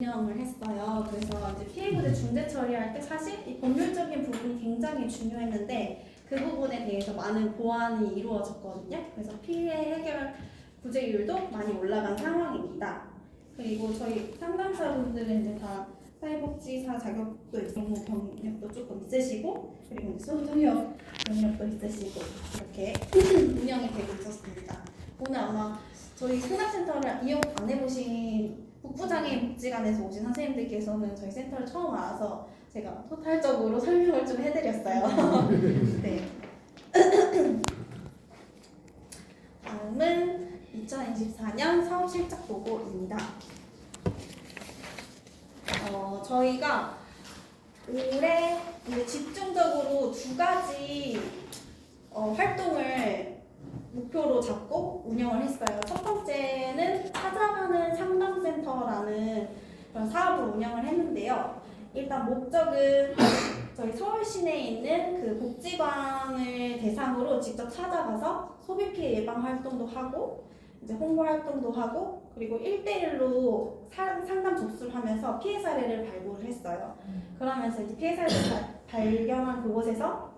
운영을 했어요. 그래서 이제 피해구제 중재 처리할 때 사실 이 법률적인 부분이 굉장히 중요했는데 그 부분에 대해서 많은 보완이 이루어졌거든요. 그래서 피해 해결 구제율도 많이 올라간 상황입니다. 그리고 저희 상담사분들은 이제 다 사회복지사 자격도 있고 경력도 조금 있으시고 그리고 이제 소통력 경력도 있으시고 이렇게 운영이 되고 있었습니다. 오늘 아마 저희 상담센터를 이용 안 해보신 북부장애인 복지관에서 오신 선생님들께서는 저희 센터를 처음 알아서 제가 토탈적으로 설명을 좀 해드렸어요. 네. 다음은 2024년 사업 실적 보고입니다. 어, 저희가 올해 이제 집중적으로 두 가지 어, 활동을 목표로 잡고 운영을 했어요. 첫 번째는 찾아가는 상담 센터라는 그런 사업을 운영을 했는데요. 일단 목적은 저희 서울 시내에 있는 그 복지관을 대상으로 직접 찾아가서 소비 피해 예방 활동도 하고 이제 홍보 활동도 하고 그리고 1대1로 상담 접수를 하면서 피해 사례를 발굴을 했어요. 그러면서 이제 피해 사례를 발- 발견한 그곳에서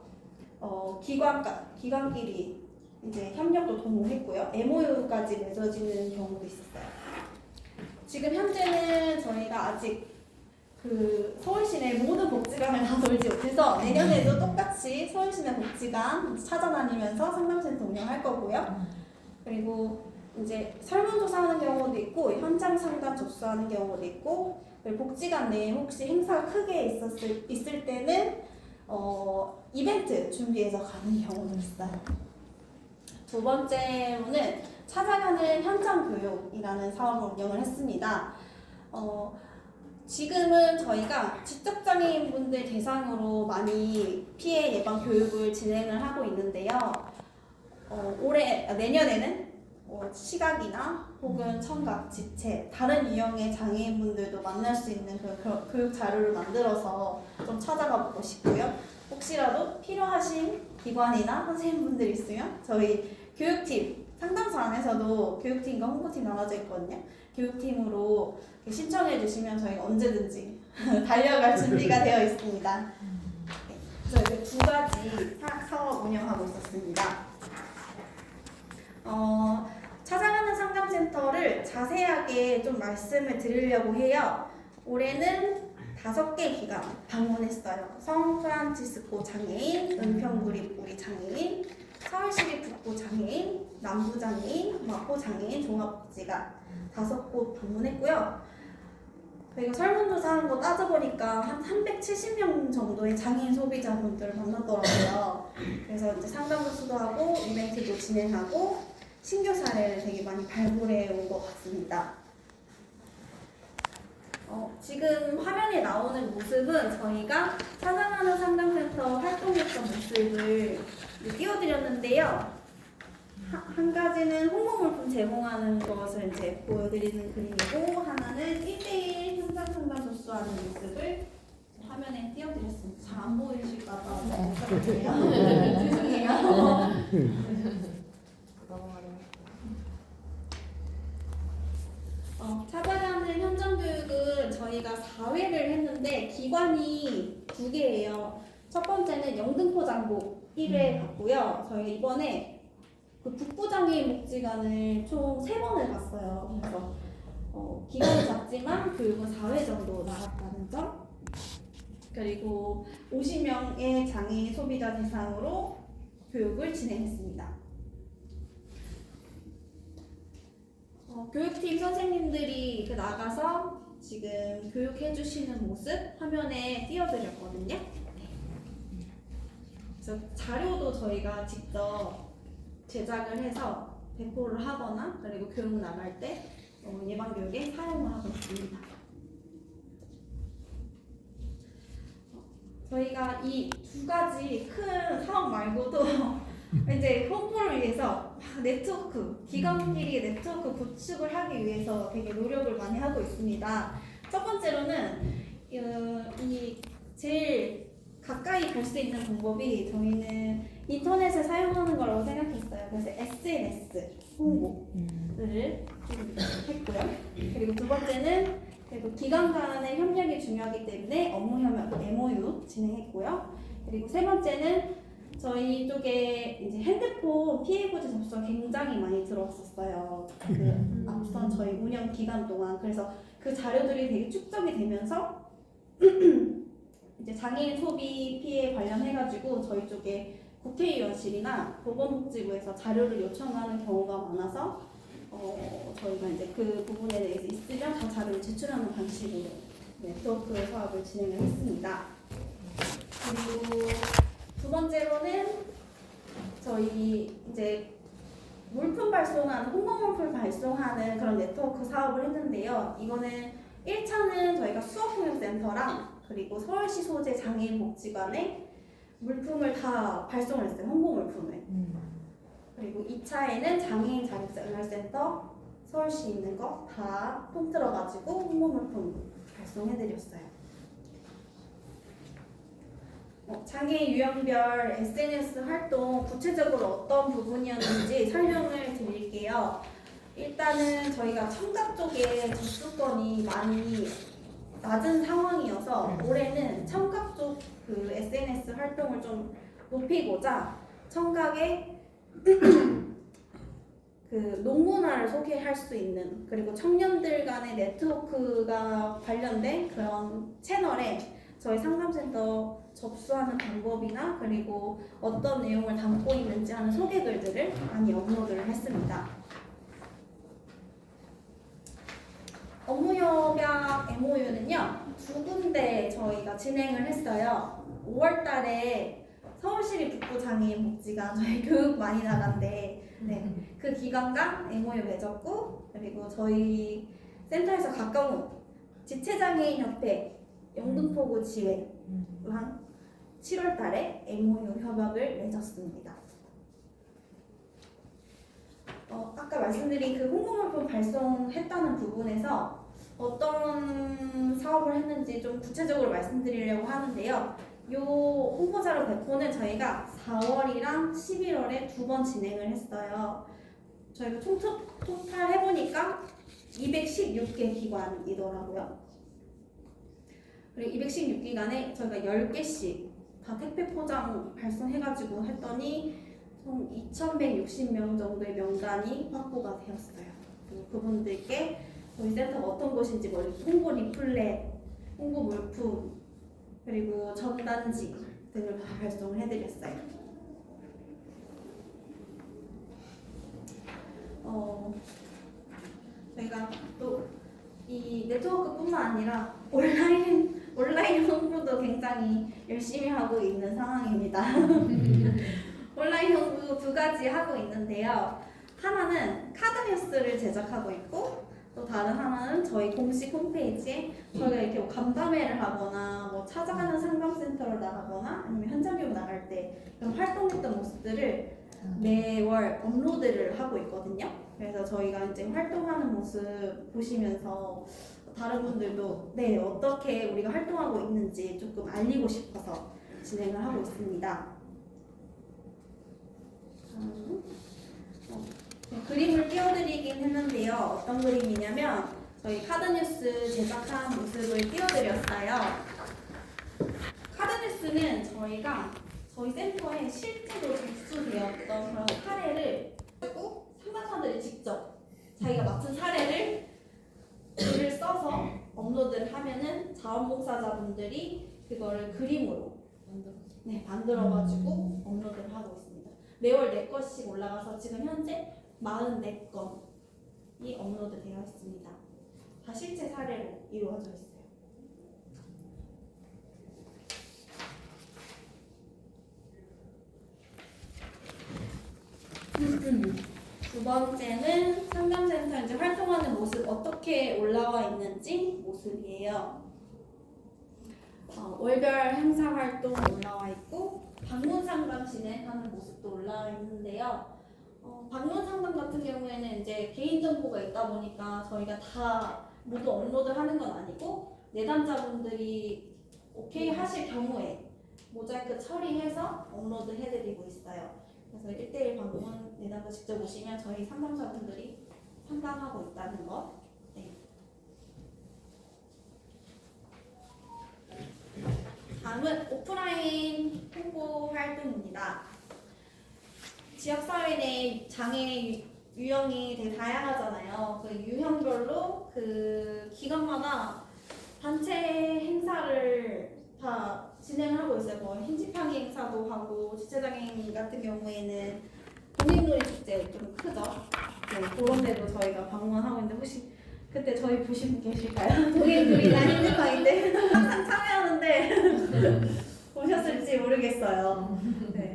어, 기관과 기관끼리 이제 협력도 도모했고요. MOU까지 맺어지는 경우도 있었어요. 지금 현재는 저희가 아직 그 서울시내 모든 복지관을 다 돌지 못해서 내년에도 똑같이 서울시내 복지관 찾아다니면서 상담센터 운영할 거고요. 그리고 이제 설문조사하는 경우도 있고 현장 상담 접수하는 경우도 있고 복지관 내에 혹시 행사가 크게 있었을 있을 때는 어, 이벤트 준비해서 가는 경우도 있어요. 두 번째로는 찾아가는 현장 교육이라는 사업을 운영을 했습니다. 어, 지금은 저희가 지적장애인분들 대상으로 많이 피해 예방 교육을 진행을 하고 있는데요. 어, 올해 아, 내년에는 어, 시각이나 혹은 청각, 지체, 다른 유형의 장애인분들도 만날 수 있는 그 교- 교육 자료를 만들어서 좀 찾아가 보고 싶고요. 혹시라도 필요하신 기관이나 선생님분들 있으면 저희 교육팀 상담소 안에서도 교육팀과 홍보팀 나눠져 있거든요. 교육팀으로 이렇게 신청해 주시면 저희가 언제든지 달려갈 준비가 되어 있습니다. 네, 그래서 이제 두 가지 사- 사업 운영하고 있었습니다. 어, 찾아가는 상담센터를 자세하게 좀 말씀을 드리려고 해요. 올해는 다섯 개 기관 방문했어요. 성프란치스코 장애인, 은평구립 우리 장애인, 서울시립 북부 장애인, 남부 장애인, 마포 장애인 종합복지관 다섯 곳 방문했고요. 저희가 설문조사 한 거 따져보니까 한 370명 정도의 장애인 소비자분들을 만났더라고요. 그래서 이제 상담도 수도 하고 이벤트도 진행하고 신규 사례를 되게 많이 발굴해 온 것 같습니다. 어, 지금 화면에 나오는 모습은 저희가 찾아가는 상담센터 활동했던 모습을 띄워드렸는데요. 하- 한 가지는 홍보물품 제공하는 것을 이제 보여드리는 그림이고 하나는 1대1 현장 상담 접수하는 모습을 화면에 띄워드렸습니다. 잘 안 보이실까봐 죄송해요. 어, 찾아가는 현장 교육은 저희가 4회를 했는데 기관이 두 개예요. 첫 번째는 영등포 장복 1회 갔고요. 저희 이번에 그 북부장애인 복지관을 총 3번을 갔어요. 그래서 어, 기간은 작지만 교육은 4회 정도 나갔다는 점. 그리고 50명의 장애인 소비자 대상으로 교육을 진행했습니다. 어, 교육팀 선생님들이 그 나가서 지금 교육해 주시는 모습 화면에 띄워드렸거든요. 네. 그래서 자료도 저희가 직접 제작을 해서 배포를 하거나 그리고 교육 나갈 때 어, 예방 교육에 사용을 하고 있습니다. 어, 저희가 이 두 가지 큰 사업 말고도 이제 홍보를 위해서 막 네트워크, 기관끼리 네트워크 구축을 하기 위해서 되게 노력을 많이 하고 있습니다. 첫 번째로는 어, 이 제일 가까이 갈 수 있는 방법이 저희는 인터넷을 사용하는 거라고 생각했어요. 그래서 SNS 홍보를 좀 했고요. 그리고 두 번째는 그리고 기관 간의 협력이 중요하기 때문에 업무 협력 MOU 진행했고요. 그리고 세 번째는 저희 쪽에 이제 핸드폰 피해 고지 접수가 굉장히 많이 들어왔었어요. 그 앞선 저희 운영 기간 동안 그래서 그 자료들이 되게 축적이 되면서 이제 장애인 소비 피해 관련해가지고 저희 쪽에 국회의원실이나 보건복지부에서 자료를 요청하는 경우가 많아서 어, 저희가 이제 그 부분에 대해서 있으면 다 자료를 제출하는 방식으로 네트워크 사업을 진행을 했습니다. 그리고 두 번째로는 저희 이제 물품 발송하는 홍보물품 발송하는 그런 네트워크 사업을 했는데요. 이거는 1차는 저희가 수업통역센터랑 그리고 서울시 소재 장애인 복지관에 물품을 다 발송을 했어요. 홍보 물품을. 그리고 2차에는 장애인 자립생활센터 서울시 있는 거 다 통틀어 가지고 홍보 물품 발송해 드렸어요. 어, 장애인 유형별 SNS 활동 구체적으로 어떤 부분이었는지 설명을 드릴게요. 일단은 저희가 청각 쪽에 접수권이 많이 낮은 상황이어서 올해는 청각 쪽 그 SNS 활동을 좀 높이고자 청각에 그 농문화를 소개할 수 있는 그리고 청년들 간의 네트워크가 관련된 그런 채널에 저희 상담센터 접수하는 방법이나 그리고 어떤 내용을 담고 있는지 하는 소개글들을 많이 업로드를 했습니다. 업무 협약 MOU는요 두 군데 저희가 진행을 했어요. 5월 달에 서울시립 북부장애인 복지관 저희 교육 많이 나간대. 네, 그 기관과 MOU 맺었고 그리고 저희 센터에서 가까운 지체장애인 협회 영등포구 지회랑 7월 달에 MOU 협약을 맺었습니다. 어, 아까 말씀드린 그 홍보물품 발송했다는 부분에서 어떤 사업을 했는지 좀 구체적으로 말씀드리려고 하는데요. 요 홍보자료 배포는 저희가 4월이랑 11월에 두 번 진행을 했어요. 저희가 총 토- 토탈 해보니까 216개 기관이더라고요. 그리고 216기관에 저희가 10개씩 다 택배 포장 발송해가지고 했더니 총 2,160명 정도의 명단이 확보가 되었어요. 그분들께 저희 센터가 어떤 곳인지 멀리 홍보 리플렛, 홍보 물품, 그리고 전단지 등을 다 발송을 해드렸어요. 어, 저희가 또 이 네트워크뿐만 아니라 온라인 온라인 홍보도 굉장히 열심히 하고 있는 상황입니다. 온라인 홍보 두 가지 하고 있는데요. 하나는 카드 뉴스를 제작하고 있고 또 다른 하나는 저희 공식 홈페이지에 저희가 이렇게 뭐 간담회를 하거나 뭐 찾아가는 상담센터를 나가거나 아니면 현장 교육 나갈 때 그런 활동했던 모습들을 매월 업로드를 하고 있거든요. 그래서 저희가 이제 활동하는 모습 보시면서 다른 분들도 네 어떻게 우리가 활동하고 있는지 조금 알리고 싶어서 진행을 하고 있습니다. 다음은, 어, 네, 그림을 띄워드리긴 했는데요. 어떤 그림이냐면 저희 카드뉴스 제작한 모습을 띄워드렸어요. 카드뉴스는 저희가 저희 센터에 실제로 접수되었던 그런 사례를 그리고 상담사들이 직접 자기가 맡은 사례를 글을 써서 업로드를 하면은 자원봉사자분들이 그거를 그림으로 네, 만들어가지고 업로드를 하고 있습니다. 매월 4건씩 올라가서 지금 현재 44건이 업로드 되어 있습니다. 다 실제 사례로 이루어져 있어요. 두 번째는 상담센터 이제 활동하는 모습 어떻게 올라와 있는지 모습이에요. 어, 월별 행사 활동 올라와 있고 방문 상담 진행하는 모습도 올라와 있는데요. 어, 방문 상담 같은 경우에는 이제 개인 정보가 있다 보니까 저희가 다 모두 업로드하는 건 아니고 내담자분들이 오케이 하실 경우에 모자이크 처리해서 업로드 해드리고 있어요. 그래서 1대1 방문 내담도 직접 오시면 저희 상담자분들이 상담하고 있다는 것. 네. 다음은 오프라인 홍보 활동입니다. 지역사회 내 장애 유- 유형이 되게 다양하잖아요. 그 유형별로 그 기관마다 단체 행사를 다 진행하고 있어요. 뭐 hin지팡이 행사도 하고 지체장애인 같은 경우에는 동행놀이 축제 좀 크죠. 네, 그런 데도 저희가 방문하고 있는데 혹시 그때 저희 분 계실까요? 동행놀이나 힌지팡인데 항상 참여하는데 보셨을지 모르겠어요. 네,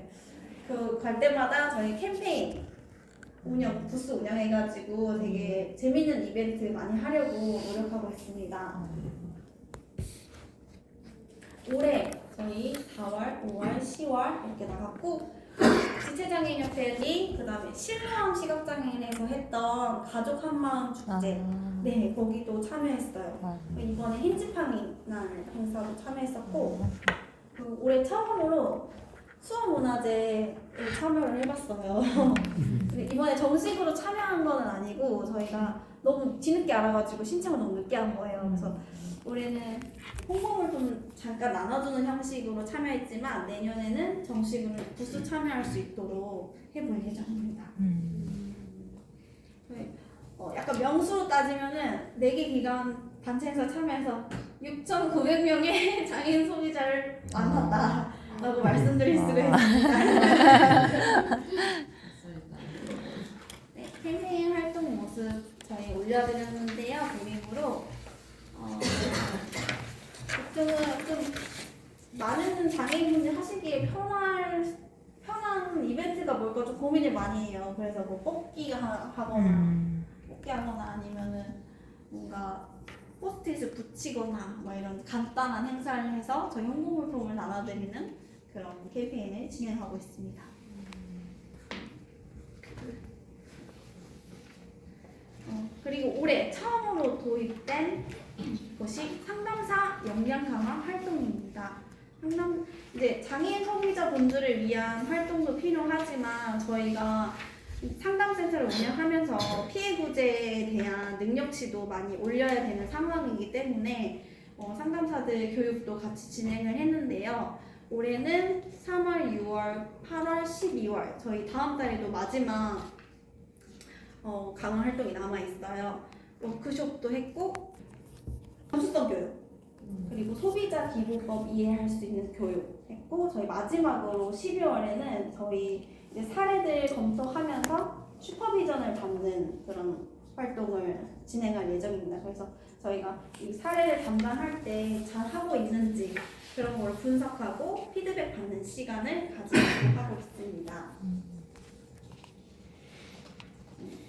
그 갈 때마다 저희 캠페인 운영 부스 운영해가지고 되게 재밌는 이벤트 많이 하려고 노력하고 있습니다. 올해 저희 4월, 5월, 10월 이렇게 나갔고 지체장애인 협회니 그다음에 실무암 시각장애인에서 했던 가족 한마음 축제 네 거기도 참여했어요. 아. 이번에 힌지팡이 날 행사도 참여했었고 그 올해 처음으로 수어문화제에 참여를 해봤어요. 근데 이번에 정식으로 참여한 건 아니고 저희가 너무 뒤늦게 알아가지고 신청을 너무 늦게 한 거예요. 그래서 올해는 홍보물 좀 잠깐 나눠주는 형식으로 참여했지만 내년에는 정식으로 부스 참여할 수 있도록 해볼 예정입니다. 네. 어, 약간 명수로 따지면은 4개 기관 단체에서 참여해서 6,900명의 장애인 소비자를 만났다 라고 말씀드릴 수가 있습니다. 네, 캠페인 활동 모습 저희 올려드렸는데요. 그림으로 어, 보통은 좀 많은 장애인분들 하시기에 편할 편한 이벤트가 뭘까 좀 고민을 많이 해요. 그래서 뭐 뽑기가 하- 하거나 뽑기 하거나 아니면은 뭔가 포스트잇을 붙이거나 뭐 이런 간단한 행사를 해서 저희 홍보 물품을 나눠드리는 그런 캠페인을 진행하고 있습니다. 어, 그리고 올해 처음으로 도입된 것이 상담사 역량 강화 활동입니다. 상담 이제 장애인 소비자 분들을 위한 활동도 필요하지만 저희가 상담센터를 운영하면서 피해 구제에 대한 능력치도 많이 올려야 되는 상황이기 때문에 어, 상담사들 교육도 같이 진행을 했는데요. 올해는 3월, 6월, 8월, 12월 저희 다음 달에도 마지막 어, 강화 활동이 남아 있어요. 워크숍도 했고 감수성 교육 그리고 소비자 기부법 이해할 수 있는 교육 했고 저희 마지막으로 12월에는 저희 이제 사례들 검토하면서 슈퍼비전을 받는 그런 활동을 진행할 예정입니다. 그래서 저희가 이 사례를 담당할 때 잘 하고 있는지 그런 걸 분석하고 피드백 받는 시간을 가지려고 하고 있습니다.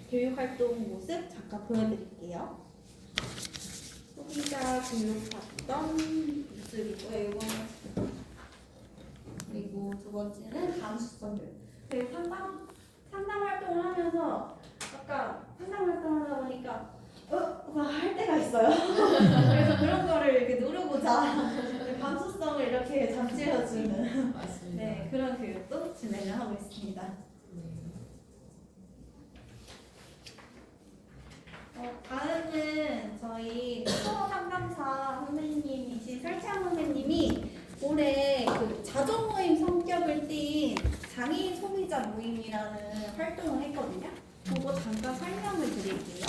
교육 활동 모습 잠깐 보여드릴게요. 소비자 교육 받던 모습이고요. 그리고 두 번째는 감수성 교육. 그 상담 상담 활동을 하면서 약간 상담 활동을 하다 보니까 어할 때가 있어요. 그래서 그런 거를 이렇게 누르고자 감수성을 이렇게 잠재워주는 맞습니다. 네, 그런 교육도 진행을 하고 있습니다. 어, 다음은 저희 수호 상담사 선생님이신 설치한 선생님이 올해 그 자정 모임 성격을 띈 장애인 소비자 모임이라는 활동을 했거든요. 그거 잠깐 설명을 드릴게요.